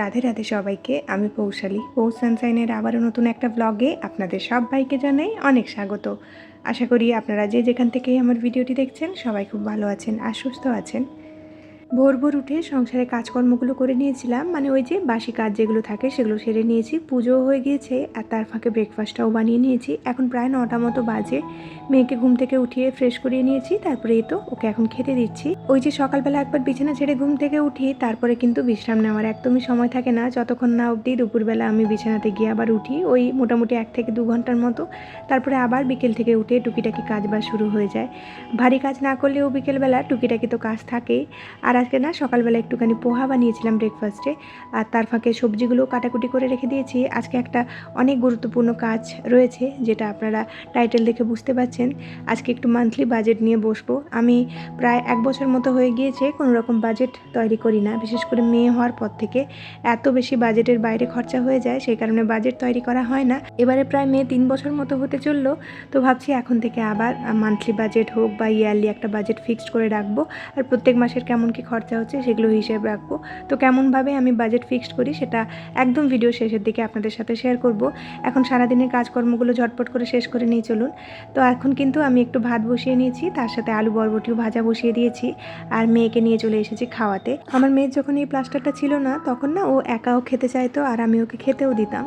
রাধে রাধে সবাইকে, আমি পৌশালী পৌষ সানসাইনের আবারও নতুন একটা ব্লগে আপনাদের সব ভাইকে জানাই অনেক স্বাগত। আশা করি আপনারা যে যেখান থেকে আমার ভিডিওটি দেখছেন সবাই খুব ভালো আছেন আর সুস্থ আছেন। ভোর ভোর উঠে সংসারে কাজকর্মগুলো করে নিয়েছিলাম। মানে ওই যে বাসি কাজ যেগুলো থাকে সেগুলো সেরে নিয়েছি। পুজোও হয়ে গিয়েছে আর তার ফাঁকে ব্রেকফাস্টটাও বানিয়ে নিয়েছি। এখন প্রায় নটা মতো বাজে। মেয়েকে ঘুম থেকে উঠিয়ে ফ্রেশ করিয়ে নিয়েছি। তারপরে এই তো ওকে এখন খেতে দিচ্ছি। ওই যে সকালবেলা একবার বিছানা ছেড়ে ঘুম থেকে উঠি, তারপরে কিন্তু বিশ্রাম নেওয়ার একদমই সময় থাকে না। যতক্ষণ না অবধি দুপুরবেলা আমি বিছানাতে গিয়ে আবার উঠি, ওই মোটামুটি এক থেকে দু ঘণ্টার মতো। তারপরে আবার বিকেল থেকে উঠে টুকিটাকি কাজ বাজ শুরু হয়ে যায়। ভারী কাজ না করলেও বিকেলবেলা টুকিটাকি তো কাজ থাকেই। আর আজকে না সকালবেলা একটুখানি পোহা বানিয়েছিলাম ব্রেকফাস্টে আর তার ফাঁকে সবজিগুলো কাটাকুটি করে রেখে দিয়েছি। আজকে একটা অনেক গুরুত্বপূর্ণ কাজ রয়েছে, যেটা আপনারা টাইটেল দেখে বুঝতে পারছেন। আজকে একটু মান্থলি বাজেট নিয়ে বসবো। আমি প্রায় এক বছর মতো হয়ে গিয়েছে কোনো রকম বাজেট তৈরি করি না। বিশেষ করে মেয়ে হওয়ার পর থেকে এত বেশি বাজেটের বাইরে খরচা হয়ে যায়, সেই কারণে বাজেট তৈরি করা হয় না। এবারে প্রায় মেয়ে তিন বছর মতো হতে চলল। তো ভাবছি এখন থেকে আবার মান্থলি বাজেট হোক বা ইয়ারলি একটা বাজেট ফিক্সড করে রাখব। আর প্রত্যেক মাসের কেমন কি খরচা হচ্ছে সেগুলো হিসেব রাখব। তো কেমনভাবে আমি বাজেট ফিক্সড করি সেটা একদম ভিডিও শেষের দিকে আপনাদের সাথে শেয়ার করব। এখন সারাদিনের কাজকর্মগুলো ঝটপট করে শেষ করে নিয়ে চলুন। তো এখন কিন্তু আমি একটু ভাত বসিয়ে নিয়েছি, তার সাথে আলু বরবটিও ভাজা বসিয়ে দিয়েছি আর মেয়েকে নিয়ে চলে এসেছি খাওয়াতে। আমার মেয়ের যখন এই প্লাস্টারটা ছিল না, তখন না ও একাও খেতে চাইতো আর আমি ওকে খেতেও দিতাম।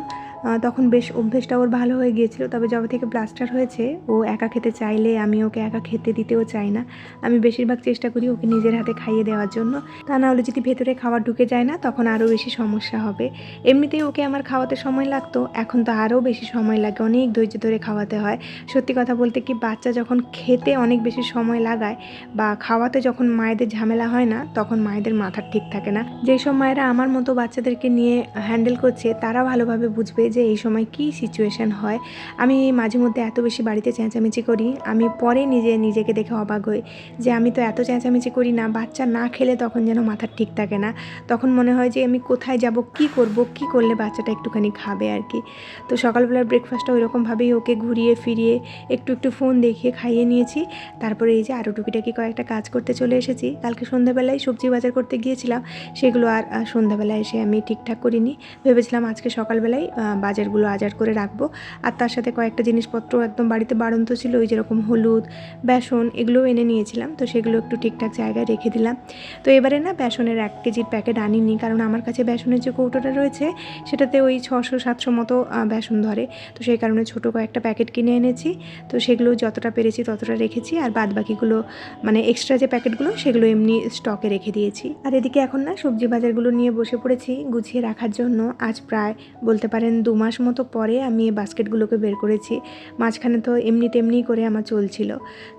তখন বেশ অভ্যেসটা ওর ভালো হয়ে গিয়েছিল। তবে যবে থেকে প্লাস্টার হয়েছে, ও একা খেতে চাইলে আমি ওকে একা খেতে দিতেও চাই না। আমি বেশিরভাগ চেষ্টা করি ওকে নিজের হাতে খাইয়ে দেওয়ার জন্য। তা না হলে যদি ভেতরে খাবার ঢুকে যায় না, তখন আরও বেশি সমস্যা হবে। এমনিতেই ওকে আমার খাওয়াতে সময় লাগতো, এখন তো আরও বেশি সময় লাগে, অনেক ধৈর্য ধরে খাওয়াতে হয়। সত্যি কথা বলতে কি, বাচ্চা যখন খেতে অনেক বেশি সময় লাগায় বা খাওয়াতে যখন মায়েদের ঝামেলা হয় না, তখন মায়েদের মাথার ঠিক থাকে না। যেই সব মায়েরা আমার মতো বাচ্চাদেরকে নিয়ে হ্যান্ডেল করছে, তারা ভালোভাবে বুঝবে যে এই সময় কি সিচুয়েশান হয়। আমি মাঝে মধ্যে এত বেশি বাড়িতে চেঁচামেচি করি, আমি পরে নিজে, নিজেকে দেখে অবাক হই যে আমি তো এত চেঁচামেচি করি না, বাচ্চা না খেলে তখন যেন মাথার ঠিক থাকে না। তখন মনে হয় যে আমি কোথায় যাব, কি করব, কি করলে বাচ্চাটা একটুখানি খাবে আর কি। তো সকালবেলার ব্রেকফাস্টটা ওই রকমভাবেই ওকে ঘুরিয়ে ফিরিয়ে একটু একটু ফোন দেখিয়ে খাইয়ে নিয়েছি। তারপরে এই যে আরও টুকিটাকি কয়েকটা কাজ করতে চলে এসেছি। কালকে সন্ধ্যাবেলায় সবজি বাজার করতে গিয়েছিলাম, সেগুলো আর সন্ধ্যাবেলায় এসে আমি ঠিকঠাক করিনি। ভেবেছিলাম আজকে সকালবেলায় বাজারগুলো আজার করে রাখব। আর তার সাথে কয়েকটা জিনিসপত্র একদম বাড়িতে বাড়ন্ত ছিল, ওই যেরকম হলুদ, বেসন, এগুলোও এনে নিয়েছিলাম। তো সেগুলো একটু ঠিকঠাক জায়গায় রেখে দিলাম। তো এবারে না বেসনের এক কেজির প্যাকেট আনিনি, কারণ আমার কাছে বেসনের যে কৌটোটা রয়েছে, সেটাতে ওই ছশো, সাতশো মতো বেসন ধরে। তো সেই কারণে ছোটো কয়েকটা প্যাকেট কিনে এনেছি। তো সেগুলো যতটা পেরেছি ততটা রেখেছি। আর বাদ বাকিগুলো মানে এক্সট্রা যে প্যাকেটগুলো, সেগুলো এমনি স্টকে রেখে দিয়েছি। আর এদিকে এখন না সবজি বাজারগুলো নিয়ে বসে পড়েছি গুছিয়ে রাখার জন্য। আজ প্রায় বলতে পারেন দু মাস মতো পরে আমি এই বাস্কেটগুলোকে বের করেছি। মাঝখানে তো এমনি তেমনি করে আমার চলছিল।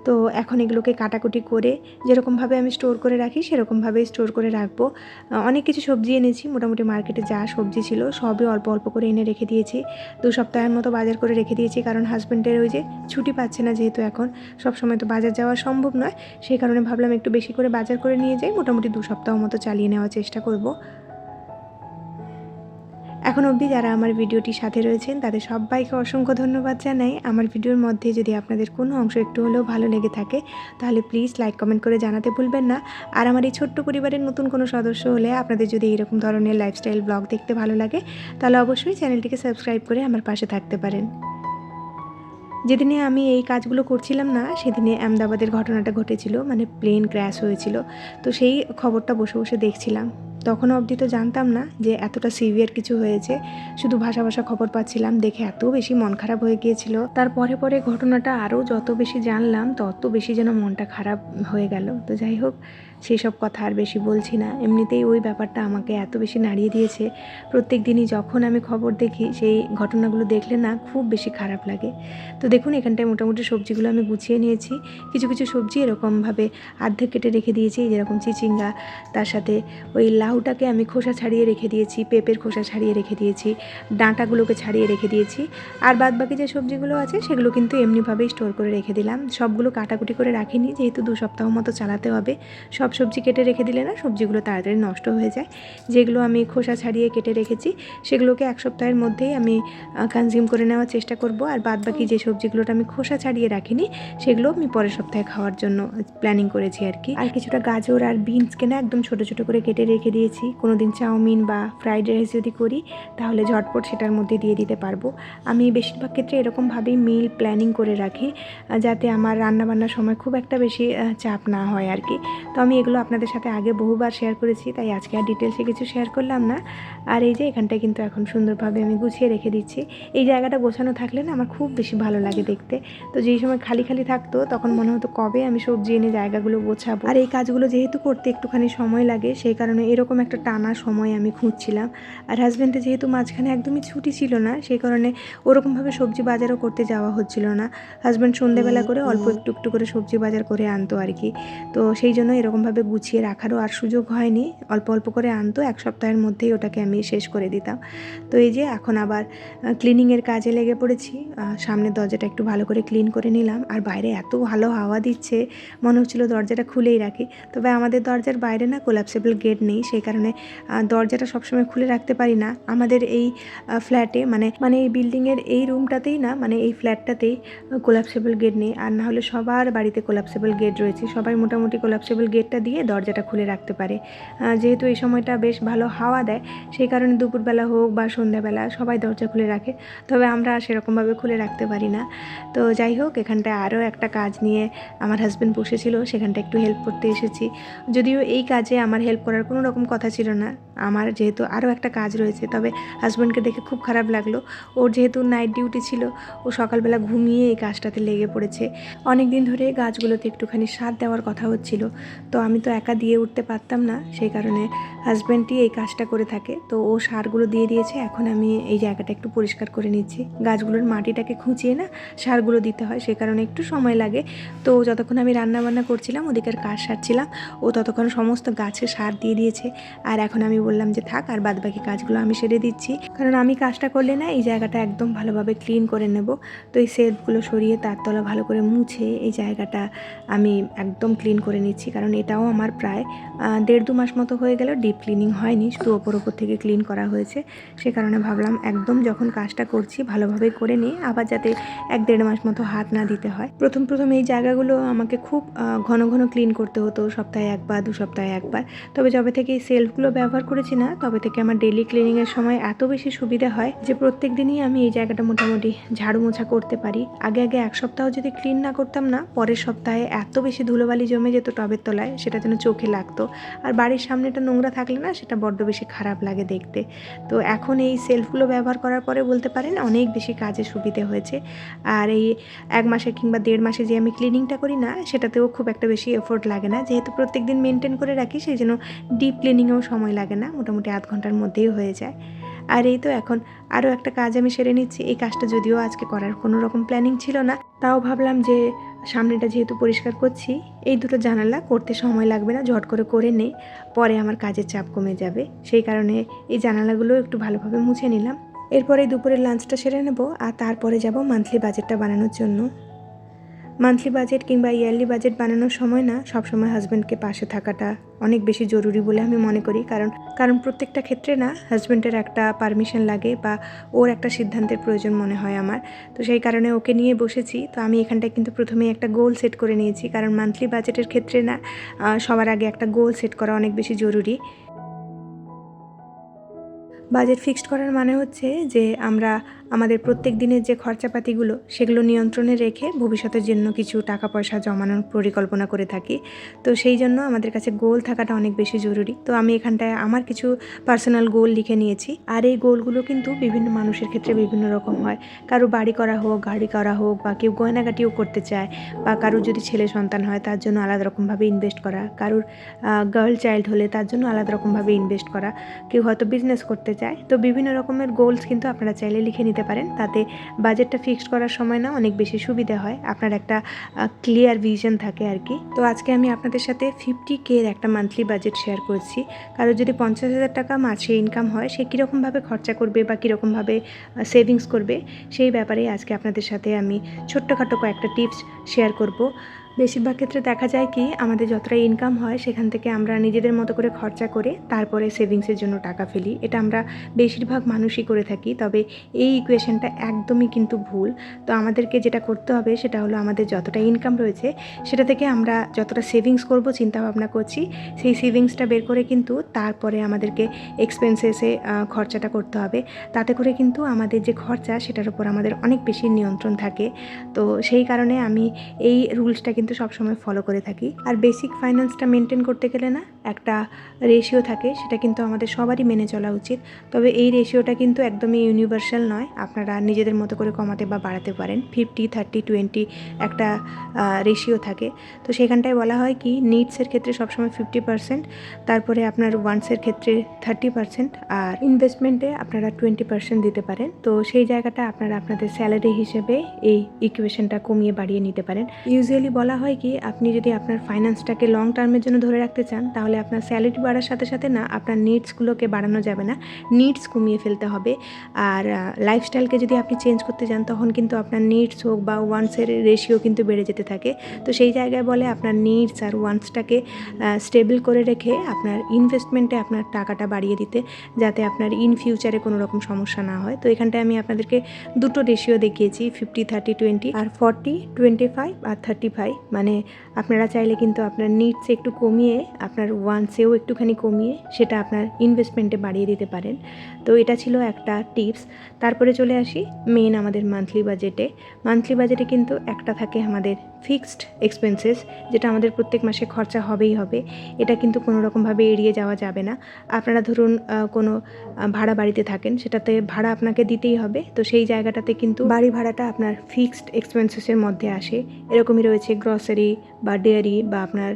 তো এখন এগুলোকে কাটাকুটি করে যেরকমভাবে আমি স্টোর করে রাখি, সেরকমভাবেই স্টোর করে রাখব। অনেক কিছু সবজি এনেছি, মোটামুটি মার্কেটে যা সবজি ছিল সবই অল্প অল্প করে এনে রেখে দিয়েছি। দু সপ্তাহের মতো বাজার করে রেখে দিয়েছি, কারণ হাজব্যান্ডের ওই যে ছুটি পাচ্ছে না যেহেতু এখন সব সময় তো বাজার যাওয়া সম্ভব নয়। সেই কারণে ভাবলাম একটু বেশি করে বাজার করে নিয়ে যাই, মোটামুটি দু সপ্তাহ মতো চালিয়ে নেওয়ার চেষ্টা করব। এখন অবধি যারা আমার ভিডিওটির সাথে রয়েছেন, তাদের সবাইকে অসংখ্য ধন্যবাদ জানাই। আমার ভিডিওর মধ্যে যদি আপনাদের কোনো অংশ একটু হলেও ভালো লেগে থাকে, তাহলে প্লিজ লাইক কমেন্ট করে জানাতে ভুলবেন না। আর আমার এই ছোট্ট পরিবারের নতুন কোনো সদস্য হলে আপনাদের যদি এরকম ধরনের লাইফস্টাইল ব্লগ দেখতে ভালো লাগে, তাহলে অবশ্যই চ্যানেলটিকে সাবস্ক্রাইব করে আমার পাশে থাকতে পারেন। যেদিনে আমি এই কাজগুলো করছিলাম না, সেদিনে আহমেদাবাদের ঘটনাটা ঘটেছিল মানে প্লেন ক্র্যাশ হয়েছিল। তো সেই খবরটা বসে বসে দেখছিলাম। তখন অবধি তো জানতাম না যে এতটা সিভিয়ার কিছু হয়েছে। শুধু ভাষা ভাষা খবর পাচ্ছিলাম, দেখে এত বেশি মন খারাপ হয়ে গিয়েছিল। তার পরে পরে ঘটনাটা আরও যত বেশি জানলাম, তত বেশি যেন মনটা খারাপ হয়ে গেল। তো যাই হোক সেই সব কথা আর বেশি বলছি না। এমনিতেই ওই ব্যাপারটা আমাকে এত বেশি নাড়িয়ে দিয়েছে। প্রত্যেক দিনই যখন আমি খবর দেখি, সেই ঘটনাগুলো দেখলে না খুব বেশি খারাপ লাগে। তো দেখুন, এখানটায় মোটামুটি সবজিগুলো আমি গুছিয়ে নিয়েছি। কিছু কিছু সবজি এরকমভাবে আর্ধেক কেটে রেখে দিয়েছি। যেরকম চিচিঙ্গা, তার সাথে ওই লাউটাকে আমি খোসা ছাড়িয়ে রেখে দিয়েছি, পেঁপের খোসা ছাড়িয়ে রেখে দিয়েছি, ডাঁটাগুলোকে ছাড়িয়ে রেখে দিয়েছি। আর বাদ বাকি যে সবজিগুলো আছে, সেগুলো কিন্তু এমনিভাবেই স্টোর করে রেখে দিলাম। সবগুলো কাটাকুটি করে রাখিনি, যেহেতু দু সপ্তাহ মতো চালাতে হবে। সব সবজি কেটে রেখে দিলে না সবজিগুলো তাড়াতাড়ি নষ্ট হয়ে যায়। যেগুলো আমি খোসা ছাড়িয়ে কেটে রেখেছি, সেগুলোকে এক সপ্তাহের মধ্যেই আমি কনজিউম করে নেওয়ার চেষ্টা করব। আর বাদ বাকি যে সবজিগুলোটা আমি খোসা ছাড়িয়ে রাখিনি সেগুলো আমি পরের সপ্তাহে খাওয়ার জন্য প্ল্যানিং করেছি আর কি। আর কিছুটা গাজর আর বিনসকে না একদম ছোটো ছোটো করে কেটে রেখে দিয়েছি। কোনো দিন চাউমিন বা ফ্রাইড রাইস যদি করি, তাহলে ঝটপট সেটার মধ্যে দিয়ে দিতে পারব। আমি বেশিরভাগ ক্ষেত্রে এরকমভাবেই মিল প্ল্যানিং করে রাখি যাতে আমার রান্নাবান্নার সময় খুব একটা বেশি চাপ না হয় আর কি। তো আমি এগুলো আপনাদের সাথে আগে বহুবার শেয়ার করেছি তাই আজকে আর ডিটেলসে কিছু শেয়ার করলাম না। আর এই যে এখানটায় কিন্তু এখন সুন্দরভাবে আমি গুছিয়ে রেখে দিচ্ছি। এই জায়গাটা গোছানো থাকলে না আমার খুব বেশি ভালো লাগে দেখতে। তো যেই সময় খালি খালি থাকতো তখন মনে হতো কবে আমি সবজি এনে জায়গাগুলো গোছাবো। আর এই কাজগুলো যেহেতু করতে একটুখানি সময় লাগে সেই কারণে এরকম একটা টানা সময় আমি খুঁজছিলাম। আর হাজব্যান্ডের যেহেতু মাঝখানে একদমই ছুটি ছিল না সেই কারণে ওরকমভাবে সবজি বাজারও করতে যাওয়া হচ্ছিল না। হাজব্যান্ড সন্ধেবেলা করে অল্প একটু একটু করে সবজি বাজার করে আনতো আর কি। তো সেই জন্য এরকমভাবে গুছিয়ে রাখারও আর সুযোগ হয়নি। অল্প অল্প করে আনতো, এক সপ্তাহের মধ্যেই ওটাকে আমি শেষ করে দিতাম। তো এই যে এখন আবার ক্লিনিংয়ের কাজে লেগে পড়েছি। সামনের দরজাটা একটু ভালো করে ক্লিন করে নিলাম। আর বাইরে এত ভালো হাওয়া দিচ্ছে, মনে হচ্ছিল দরজাটা খুলেই রাখি। তবে আমাদের দরজার বাইরে না কোলাপসেবল গেট নেই, সেই কারণে দরজাটা সবসময় খুলে রাখতে পারি না। আমাদের এই ফ্ল্যাটে মানে মানে এই বিল্ডিংয়ের এই রুমটাতেই না মানে এই ফ্ল্যাটটাতেই কোলাপসেবল গেট নেই। আর না হলে সবার বাড়িতে কোলাপসেবল গেট রয়েছে। সবাই মোটামুটি কোলাপসেবল গেটটা দিয়ে দরজাটা খুলে রাখতে পারে। যেহেতু এই সময়টা বেশ ভালো হাওয়া দেয়, সেই কারণে দুপুরবেলা হোক বা সন্ধ্যাবেলা সবাই দরজা খুলে রাখে। তবে আমরা সেরকমভাবে খুলে রাখতে পারি না। তো যাই হোক, এখানটায় আরও একটা কাজ নিয়ে আমার হাজব্যান্ড বসেছিল, সেখানটা একটু হেল্প করতে এসেছি। যদিও এই কাজে আমার হেল্প করার কোনো রকম কথা ছিল না। আমার যেহেতু আরও একটা কাজ রয়েছে, তবে হাজব্যান্ডকে দেখে খুব খারাপ লাগল। ওর যেহেতু নাইট ডিউটি ছিল, ও সকালবেলা ঘুমিয়ে এই কাজটাতে লেগে পড়েছে। অনেক দিন ধরে গাছগুলোতে একটুখানি সার দেওয়ার কথা হচ্ছিল। তো আমি তো একা দিয়ে উঠতে পারতাম না, সেই কারণে হাজব্যান্ডই এই কাজটা করে থাকে। তো ও সারগুলো দিয়ে দিয়েছে, এখন আমি এই জায়গাটা একটু পরিষ্কার করে নিচ্ছি। গাছগুলোর মাটিটাকে খুঁচিয়ে না সারগুলো দিতে হয় সেই কারণে একটু সময় লাগে। তো যতক্ষণ আমি রান্না বান্না করছিলাম, ওদিকের কাজ সারছিলাম, ও ততক্ষণ সমস্ত গাছে সার দিয়ে দিয়েছে। আর এখন আমি বললাম যে থাক, আর বাদবাকি কাজগুলো আমি সেরে দিচ্ছি। কারণ আমি কাজটা করলে না এই জায়গাটা একদম ভালোভাবে ক্লিন করে নেব। তো এই সেলফগুলো সরিয়ে তার তলা ভালো করে মুছে এই জায়গাটা আমি একদম ক্লিন করে নিচ্ছি, কারণ এটাও আমার প্রায় দেড় দু মাস মতো হয়ে গেল ডিপ ক্লিনিং হয়নি, শুধু ওপর ওপর থেকে ক্লিন করা হয়েছে। সে কারণে ভাবলাম একদম যখন কাজটা করছি ভালোভাবে করে নিই, আবার যাতে এক দেড় মাস মতো হাত না দিতে হয়। প্রথম প্রথম এই জায়গাগুলো আমাকে খুব ঘন ঘন ক্লিন করতে হতো, সপ্তাহে একবার, দু সপ্তাহে একবার। তবে যবে থেকে এই সেলফগুলো ব্যবহার করেছি না, তবে থেকে আমার ডেলি ক্লিনিংয়ের সময় এত বেশি সুবিধা হয় যে প্রত্যেক দিনই আমি এই জায়গাটা মোটামুটি ঝাড়ু মোছা করতে পারি। আগে আগে এক সপ্তাহ যদি ক্লিন না করতাম না, পরের সপ্তাহে এত বেশি ধুলোবালি জমে যেত টবের তলায় সেটা যেন চোখে লাগতো। আর বাড়ির সামনেটা নোংরা থাকলে না সেটা বড্ড বেশি খারাপ লাগে দেখতে। তো এখন এই সেলফগুলো ব্যবহার করার পরে বলতে পারেন অনেক বেশি কাজে সুবিধে হয়েছে। আর এই এক মাসে কিংবা দেড় মাসে যে আমি ক্লিনিংটা করি না, সেটাতেও খুব একটা বেশি এফোর্ট লাগে না। যেহেতু প্রত্যেক দিন মেনটেন করে রাখি, সেই জন্য ডিপ ক্লিনিংয়েও সময় লাগে না। মোটামুটি আধ ঘণ্টার মধ্যেই হয়ে যায়। আর এই তো এখন আরও একটা কাজ আমি সেরে নিচ্ছি। এই কাজটা যদিও আজকে করার কোনো রকম প্ল্যানিং ছিল না, তাও ভাবলাম যে সামনেটা যেহেতু পরিষ্কার করছি, এই দুটো জানালা করতে সময় লাগবে না, ঝট করে করে নেই পরে আমার কাজের চাপ কমে যাবে। সেই কারণে এই জানালাগুলো একটু ভালোভাবে মুছে নিলাম। এরপরে দুপুরের লাঞ্চটা সেরে নেব, আর তারপরে যাব মান্থলি বাজেটটা বানানোর জন্য। মান্থলি বাজেট কিংবা ইয়ারলি বাজেট বানানোর সময় না, সবসময় হাজব্যান্ডকে পাশে থাকাটা অনেক বেশি জরুরি বলে আমি মনে করি। কারণ কারণ প্রত্যেকটা ক্ষেত্রে না হাজব্যান্ডের একটা পারমিশন লাগে বা ওর একটা সিদ্ধান্তের প্রয়োজন মনে হয় আমার। তো সেই কারণে ওকে নিয়ে বসেছি। তো আমি এখানটায় কিন্তু প্রথমেই একটা গোল সেট করে নিয়েছি। কারণ মান্থলি বাজেটের ক্ষেত্রে না সবার আগে একটা গোল সেট করা অনেক বেশি জরুরি। বাজেট ফিক্সড করার মানে হচ্ছে যে আমরা আমাদের প্রত্যেক দিনের যে খরচাপাতিগুলো, সেগুলো নিয়ন্ত্রণে রেখে ভবিষ্যতের জন্য কিছু টাকা পয়সা জমানোর পরিকল্পনা করে থাকি। তো সেই জন্য আমাদের কাছে গোল থাকাটা অনেক বেশি জরুরি। তো আমি এখানটায় আমার কিছু পার্সোনাল গোল লিখে নিয়েছি। আর এই গোলগুলো কিন্তু বিভিন্ন মানুষের ক্ষেত্রে বিভিন্ন রকম হয়। কারও বাড়ি করা হোক, গাড়ি করা হোক, বা কেউ গয়নাগাটিও করতে চায়, বা কারোর যদি ছেলে সন্তান হয়, তার জন্য আলাদা রকমভাবে ইনভেস্ট করা। কারোর গার্ল চাইল্ড হলে তার জন্য আলাদা রকমভাবে ইনভেস্ট করা। কেউ হয়তো বিজনেস করতে চায়। তো বিভিন্ন রকমের গোলস কিন্তু আপনারা চাইলে লিখে নিতে পারেন। তাতে বাজেটটা ফিক্সড করার সময় না অনেক বেশি সুবিধা হয়। আপনার একটা ক্লিয়ার ভিশন থাকে আর কি তো আজকে আমি আপনাদের সাথে ফিফটি কের একটা মান্থলি বাজেট শেয়ার করছি। কারও যদি পঞ্চাশ হাজার টাকা মাসে ইনকাম হয়, সে কীরকমভাবে খরচা করবে বা কীরকমভাবে সেভিংস করবে, সেই ব্যাপারে আজকে আপনাদের সাথে আমি ছোট্টখাটো কয়েকটা টিপস শেয়ার করব। বেশিরভাগ ক্ষেত্রে দেখা যায় কি, আমাদের যতটা ইনকাম হয়, সেখান থেকে আমরা নিজেদের মতো করে খরচা করে তারপরে সেভিংসের জন্য টাকা ফেলি। এটা আমরা বেশিরভাগ মানুষই করে থাকি, তবে এই ইকুয়েশনটা একদমই কিন্তু ভুল। তো আমাদেরকে যেটা করতে হবে, সেটা হলো আমাদের যতটা ইনকাম রয়েছে, সেটা থেকে আমরা যতটা সেভিংস করব চিন্তা ভাবনা করছি, সেই সেভিংসটা বের করে কিন্তু তারপরে আমাদেরকে এক্সপেন্সেসে খরচাটা করতে হবে। তাতে করে কিন্তু আমাদের যে খরচা, সেটার উপর আমাদের অনেক বেশি নিয়ন্ত্রণ থাকে। তো সেই কারণে আমি এই রুলসটা কিন্তু সবসময় ফলো করে থাকি। আর বেসিক ফাইন্যান্সটা মেনটেন করতে গেলে না, একটা রেশিও থাকে, সেটা কিন্তু আমাদের সবারই মেনে চলা উচিত। তবে এই রেশিওটা কিন্তু একদমই ইউনিভার্সাল নয়, আপনারা নিজেদের মতো করে কমাতে বা বাড়াতে পারেন। ফিফটি থার্টি টোয়েন্টি একটা রেশিও থাকে। তো সেখানটায় বলা হয় কি নিডসের ক্ষেত্রে সবসময় ফিফটি পার্সেন্ট তারপরে আপনার ওয়ান্সের ক্ষেত্রে থার্টি পার্সেন্ট আর ইনভেস্টমেন্টে আপনারা টোয়েন্টি পার্সেন্ট দিতে পারেন। তো সেই জায়গাটা আপনারা আপনাদের স্যালারি হিসেবে এই ইকুয়েশনটা কমিয়ে বাড়িয়ে নিতে পারেন। ইউজুয়ালি বলা হয় কি, আপনি যদি আপনার ফাইন্যান্সটাকে লং টার্মের জন্য ধরে রাখতে চান, তাহলে আপনার স্যালারি বাড়ার সাথে সাথে না, আপনার নিডসগুলোকে বাড়ানো যাবে না। নিডস কমিয়ে ফেলতে হবে। আর লাইফস্টাইলকে যদি আপনি চেঞ্জ করতে চান, তখন কিন্তু আপনার নিডস হোক বা ওয়ান্সের রেশিও কিন্তু বেড়ে যেতে থাকে। তো সেই জায়গায় বলে আপনার নিডস আর ওয়ান্সটাকে স্টেবল করে রেখে আপনার ইনভেস্টমেন্টে আপনার টাকাটা বাড়িয়ে দিতে, যাতে আপনার ইন ফিউচারে কোনো রকম সমস্যা না হয়। তো এখানটায় আমি আপনাদেরকে দুটো রেশিও দেখিয়েছি ফিফটি থার্টি টোয়েন্টি আর ফর্টি টোয়েন্টি ফাইভ আর থার্টি ফাইভ মানে আপনারা চাইলে কিন্তু আপনার নিডস একটু কমিয়ে, আপনার ওয়ান্সেও একটুখানি কমিয়ে সেটা আপনার ইনভেস্টমেন্টে বাড়িয়ে দিতে পারেন। তো এটা ছিল একটা টিপস তারপরে চলে আসি মেন আমাদের মান্থলি বাজেটে মান্থলি বাজেটে কিন্তু একটা থাকে আমাদের ফিক্সড এক্সপেন্সেস যেটা আমাদের প্রত্যেক মাসে খরচা হবেই হবে। এটা কিন্তু কোনো রকমভাবে এড়িয়ে যাওয়া যাবে না। আপনারা ধরুন কোনো ভাড়া বাড়িতে থাকেন, সেটাতে ভাড়া আপনাকে দিতেই হবে। তো সেই জায়গাটাতে কিন্তু বাড়ি ভাড়াটা আপনার ফিক্সড এক্সপেন্সেসের মধ্যে আসে। এরকমই রয়েছে গ্রসারি বা ডেয়ারি বা আপনার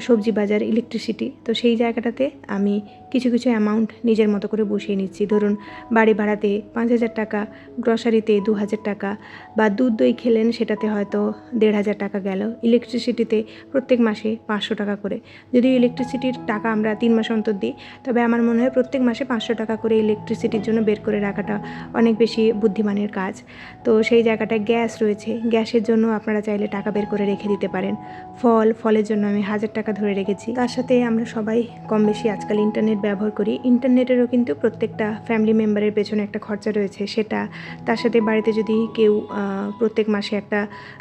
সবজি বাজার ইলেকট্রিসিটি তো সেই জায়গাটাতে আমি কিছু কিছু অ্যামাউন্ট নিজের মতো করে বসিয়ে নিচ্ছি। ধরুন, বাড়ি ভাড়াতে পাঁচ হাজার টাকা গ্রসারিতে দু হাজার টাকা বা দুধ দই খেলেন সেটাতে হয়তো দেড় হাজার টাকা গেল। ইলেকট্রিসিটিতে প্রত্যেক মাসে পাঁচশো টাকা করে। যদি ইলেকট্রিসিটির টাকা আমরা তিন মাস অন্তর দিই, তবে আমার মনে হয় প্রত্যেক মাসে পাঁচশো টাকা করে ইলেকট্রিসিটির জন্য বের করে রাখাটা অনেক বেশি বুদ্ধিমানের কাজ। তো সেই জায়গাটায় গ্যাস রয়েছে। গ্যাসের জন্য আপনারা চাইলে টাকা বের করে রেখে দিতে পারেন। ফল, ফলের জন্য আমি হাজার টাকা ধরে রেখেছি। তার সাথে আমরা সবাই কম বেশি আজকাল ইন্টারনেট ব্যবহার করি। ইন্টারনেটেরও কিন্তু প্রত্যেকটা ফ্যামিলি মেম্বারের পেছনে একটা খরচা রয়েছে, সেটা তার সাথে বাড়িতে যদি কেউ প্রত্যেক মাসে একটা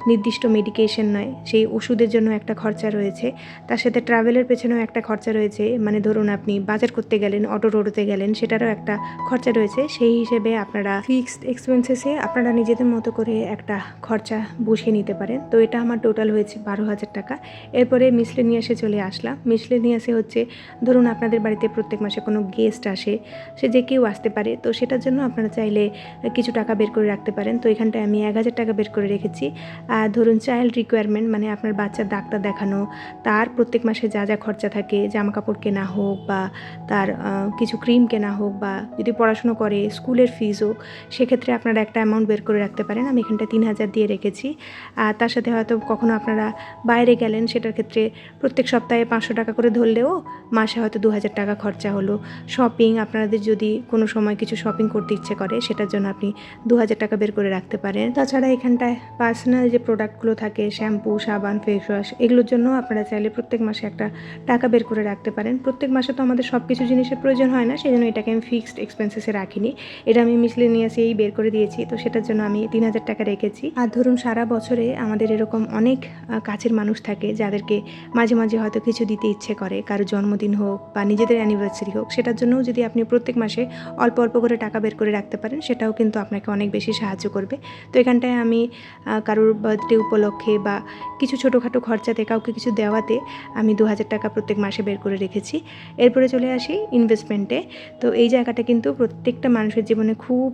নির্দিষ্ট মেডিকেশন নেয়, সেই ওষুধের জন্য একটা খরচা রয়েছে। তার সাথে ট্রাভেলের পেছনেও একটা খরচা রয়েছে মানে ধরুন আপনি বাজার করতে গেলেন অটো টোটোতে গেলেন, সেটারও একটা খরচা রয়েছে। সেই হিসেবে আপনারা ফিক্সড এক্সপেন্সেসে আপনারা নিজেদের মতো করে একটা খরচা বসিয়ে নিতে পারেন। তো এটা আমার টোটাল হয়েছে বারো হাজার টাকা। এরপরে মিসলেনিয়াসে চলে আসলাম। মিসলেনিয়াসে হচ্ছে, ধরুন আপনাদের বাড়িতে প্রত্যেক মাসে কোনো গেস্ট আসে, সে যে কেউ আসতে পারে, তো সেটার জন্য আপনারা চাইলে কিছু টাকা বের করে রাখতে পারেন। তো এখানটায় আমি এক হাজার টাকা বের করে রেখেছি। আর ধরুন চাইল্ড রিকোয়ারমেন্ট মানে আপনার বাচ্চার ডাক্তার দেখানো, তার প্রত্যেক মাসে যা যা খরচা থাকে জামা কাপড় কেনা হোক বা তার কিছু ক্রিম কেনা হোক বা যদি পড়াশুনো করে, স্কুলের ফিজ হোক সেক্ষেত্রে আপনারা একটা অ্যামাউন্ট বের করে রাখতে পারেন। আমি এখানটা তিন হাজার দিয়ে রেখেছি। আর তার সাথে হয়তো কখনো আপনারা বাইরে গেলেন, সেটার ক্ষেত্রে প্রত্যেক সপ্তাহে পাঁচশো টাকা করে ধরলেও মাসে হয়তো দু হাজার টাকা খরচা হলো। শপিং আপনাদের যদি কোনো সময় কিছু শপিং করতে ইচ্ছে করে, সেটার জন্য আপনি দু হাজার টাকা বের করে রাখতে পারেন। তাছাড়া এখানটায় পার্সোনাল যে প্রোডাক্টগুলো থাকে শ্যাম্পু সাবান ফেস ওয়াশ এগুলোর জন্য আপনারা চাইলে প্রত্যেক মাসে একটা টাকা বের করে রাখতে পারেন। প্রত্যেক মাসে তো আমাদের সব কিছু জিনিসের প্রয়োজন হয় না সেই জন্য এটাকে আমি ফিক্সড এক্সপেন্সেসে রাখিনি। এটা আমি মিসলেনিয়াসেই বের করে দিয়েছি, তো সেটার জন্য আমি তিন হাজার টাকা রেখেছি। আর ধরুন সারা বছরে আমাদের এরকম অনেক কাছের মানুষ থাকে, যাদেরকে মাঝে মাঝে হয়তো কিছু দিতে ইচ্ছে করে, কারও জন্মদিন হোক বা নিজেদের অ্যানিভার্সারি হোক, সেটার জন্যও যদি আপনি প্রত্যেক মাসে অল্প অল্প করে টাকা বের করে রাখতে পারেন, সেটাও কিন্তু আপনাকে অনেক বেশি সাহায্য করবে। তো এখানটায় আমি কারোর বার্থডে উপলক্ষে বা কিছু ছোটোখাটো খরচাতে কাউকে কিছু দেওয়াতে আমি দু হাজার টাকা প্রত্যেক মাসে বের করে রেখেছি। এরপরে চলে আসি ইনভেস্টমেন্টে তো এই জায়গাটা কিন্তু প্রত্যেকটা মানুষের জীবনে খুব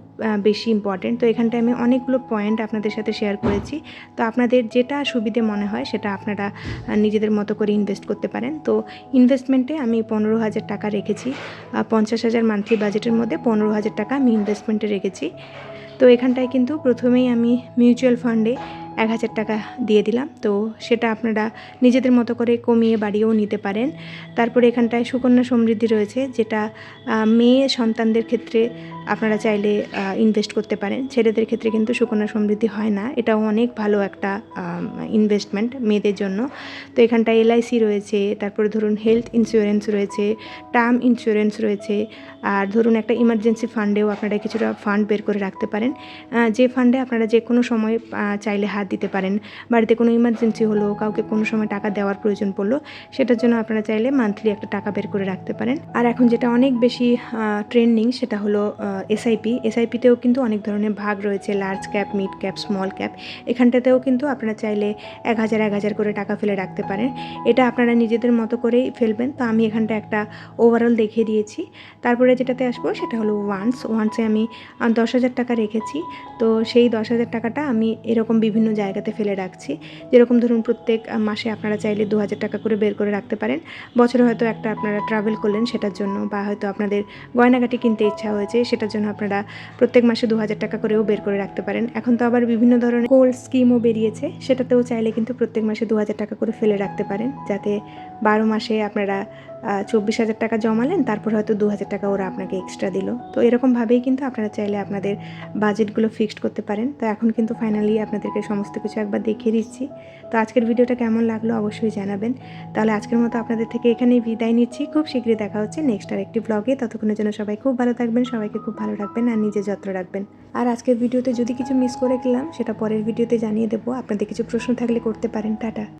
বেশি ইম্পর্টেন্ট তো এখানটায় আমি অনেকগুলো পয়েন্ট আপনাদের সাথে শেয়ার করেছি। তো আপনাদের যেটা সুবিধে মনে হয়, সেটা আপনারা নিজেদের মতো করে ইনভেস্ট করতে পারেন। তো ইনভেস্টমেন্টে আমি পনেরো হাজার টাকা রেখেছি। পঞ্চাশ হাজার মান্থলি বাজেটের মধ্যে পনেরো হাজার টাকা আমি ইনভেস্টমেন্টে রেখেছি। তো এখানটায় কিন্তু প্রথমেই আমি মিউচুয়াল ফান্ডে এক হাজার টাকা দিয়ে দিলাম। তো সেটা আপনারা নিজেদের মতো করে কমিয়ে বাড়িয়েও নিতে পারেন। তারপরে এখানটায় সুকন্যা সমৃদ্ধি রয়েছে, যেটা মেয়ে সন্তানদের ক্ষেত্রে আপনারা চাইলে ইনভেস্ট করতে পারেন। ছেলেদের ক্ষেত্রে কিন্তু সুকন্যা সমৃদ্ধি হয় না। এটাও অনেক ভালো একটা ইনভেস্টমেন্ট মেয়েদের জন্য। তো এখানটায় এলআইসি রয়েছে, তারপরে ধরুন হেলথ ইন্স্যুরেন্স রয়েছে টার্ম ইন্স্যুরেন্স রয়েছে, আর ধরুন একটা ইমার্জেন্সি ফান্ডেও আপনারা কিছুটা ফান্ড বের করে রাখতে পারেন। যে ফান্ডে আপনারা যে কোনো সময় চাইলে হাত দিতে পারেন। বাড়িতে কোনো ইমার্জেন্সি হলো, কাউকে কোনো সময় টাকা দেওয়ার প্রয়োজন পড়ল, সেটার জন্য আপনারা চাইলে মান্থলি একটা টাকা বের করে রাখতে পারেন। আর এখন যেটা অনেক বেশি ট্রেন্ডিং সেটা হলো এসআইপি এসআইপিতেও কিন্তু অনেক ধরনের ভাগ রয়েছে large cap mid cap small cap এখানটাতেও কিন্তু আপনারা চাইলে এক হাজার এক হাজার করে টাকা ফেলে রাখতে পারেন। এটা আপনারা নিজেদের মতো করেই ফেলবেন। তো আমি এখানটা একটা ওভারঅল দেখিয়ে দিয়েছি। তারপরে যেটাতে আসব সেটা হলো ওয়ান্স ওয়ান্সে আমি দশ হাজার টাকা রেখেছি। তো সেই দশ হাজার টাকাটা আমি এরকম বিভিন্ন জায়গাতে ফেলে রাখছি। যেরকম ধরুন প্রত্যেক মাসে আপনারা চাইলে দু হাজার টাকা করে বের করে রাখতে পারেন। বছরে হয়তো একটা আপনারা ট্রাভেল করলেন সেটার জন্য বা হয়তো আপনাদের গয়নাগাটি কিনতে ইচ্ছা হয়েছে সেটার জন্য আপনারা প্রত্যেক মাসে দু হাজার টাকা করেও বের করে রাখতে পারেন। এখন তো আবার বিভিন্ন ধরনের কোল্ড স্কিমও বেরিয়েছে, সেটাতেও চাইলে কিন্তু প্রত্যেক মাসে দু হাজার টাকা করে ফেলে রাখতে পারেন। যাতে বারো মাসে আপনারা চব্বিশ হাজার টাকা জমালেন, তারপর হয়তো দু হাজার টাকা ওরা আপনাকে এক্সট্রা দিল। তো এরকমভাবেই কিন্তু আপনারা চাইলে আপনাদের বাজেটগুলো ফিক্সড করতে পারেন। তো এখন কিন্তু ফাইনালি আপনাদেরকে সমস্ত কিছু একবার দেখিয়ে দিচ্ছি। তো আজকের ভিডিওটা কেমন লাগল অবশ্যই জানাবেন। তাহলে আজকের মতো আপনাদের থেকে এখানেই বিদায় নিচ্ছি। খুব শীঘ্রই দেখা হচ্ছে নেক্সট আর একটি ব্লগে ততক্ষণের জন্য সবাই খুব ভালো থাকবেন, সবাইকে খুব ভালো রাখবেন আর নিজে যত্ন রাখবেন। আর আজকের ভিডিওতে যদি কিছু মিস করে গেলাম, সেটা পরের ভিডিওতে জানিয়ে দেবো। আপনাদের কিছু প্রশ্ন থাকলে করতে পারেন। টাটা।